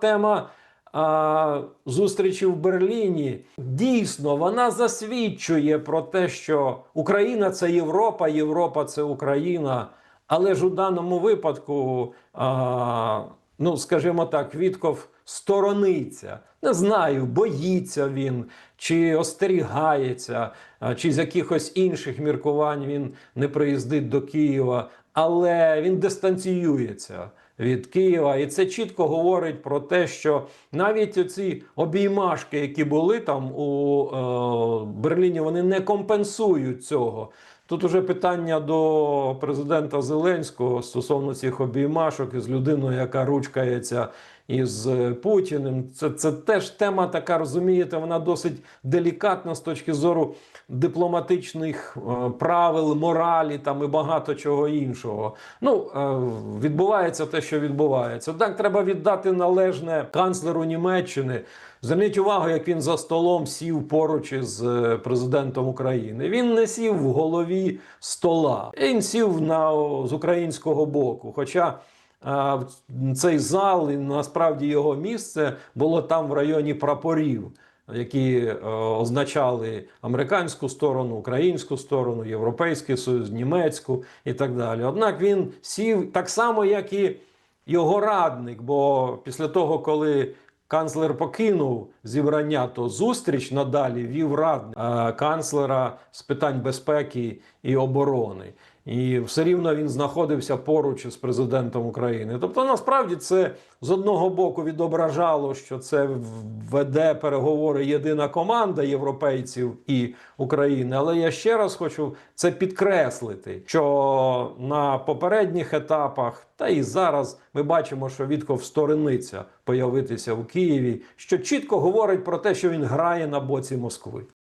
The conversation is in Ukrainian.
тема а, зустрічі в Берліні. Дійсно, вона засвідчує про те, що Україна це Європа, Європа це Україна. Але ж у даному випадку, а, ну скажімо так, Вітков сторониться. Не знаю, боїться він, чи остерігається, чи з якихось інших міркувань він не приїздить до Києва, але він дистанціюється від Києва, і це чітко говорить про те, що навіть оці обіймашки, які були там у е, Берліні, вони не компенсують цього. Тут уже питання до президента Зеленського стосовно цих обіймашок із людиною, яка ручкається із е, Путіним. Це, це теж тема така, розумієте, вона досить делікатна з точки зору дипломатичних е, правил, моралі там і багато чого іншого. Ну, е, відбувається те, що відбувається. Так, треба віддати належне канцлеру Німеччини. Зверніть увагу, як він за столом сів поруч із президентом України. Він не сів в голові стола, він сів на, з українського боку. Хоча цей зал і насправді його місце було там в районі прапорів, які е, означали американську сторону, українську сторону, Європейський Союз, німецьку і так далі. Однак він сів так само, як і його радник. Бо після того, коли канцлер покинув зібрання, то зустріч надалі вів радник е, канцлера з питань безпеки і оборони. І все рівно він знаходився поруч із президентом України. Тобто, насправді це з одного боку відображало, що це веде переговори єдина команда європейців і України. Але я ще раз хочу це підкреслити, що на попередніх етапах, та і зараз ми бачимо, що Вітков сторониться появитися в Києві, що чітко говорить про те, що він грає на боці Москви.